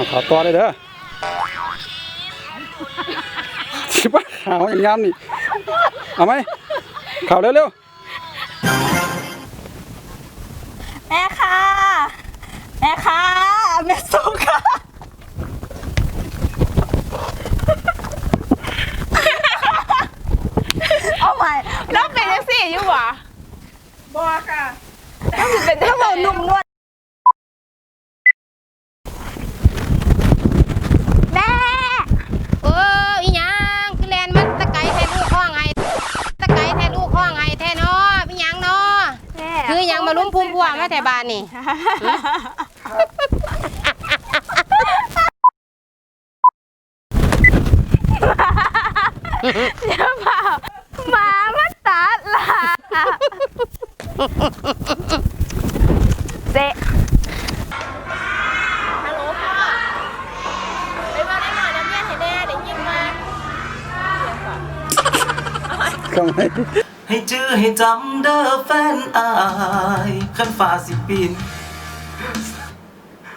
าวขาวต่อได้เด้อชิบะขาวอย่างงามนี่ เอาไหมขาวเร็วแม่ค่ะ แม่ค่ะ แม่สุกค่ะเอาใหม่น้องเป็นจังซี่อยู่หวะบอค่ะต้องเป็นถ้าเรานุ่มนวด ออีหยังมาลุ้มพุ่มพวงมาแต่บ้านนี่เดี๋ยวเปล่าหมามาตัดล่ะเจ๊ฮัลโหลพ่อไปมาได้หน่อยนะเมียเห็นแน่เดี๋ยวยิงมาๆเข้าไหม ให้จื้อให้จำเด้อแฟนอายขันฟ้าสิปีน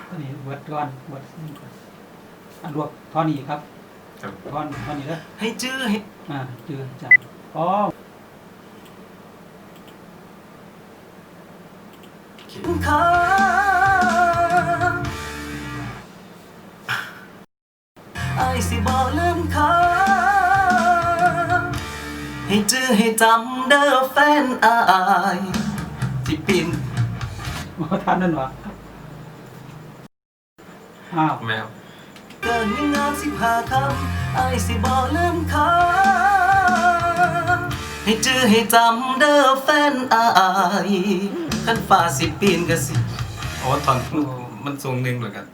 อันนี้เบิดก่อนเบิดนี่ก่อนอันรวบท่อนี้ครับท่อนท่อนี้เด้อให้จื้อให้อ่าจือจับอ๋อข้าไอ้ายสิบ่ลืมเขาให้ จื้อให้จำเด้อแฟนอายที่ปีนบ่ทันนั่นวะอ้าวแมวเกินยังงานสิบห้าคำไอ้ายสิบ่ลืมเขาให้จื้อให้จำเด้อแฟนอายขันฟ้าสิปีนก็สิโอ้ตอนมันทรงหนึ่งเหมือนกัน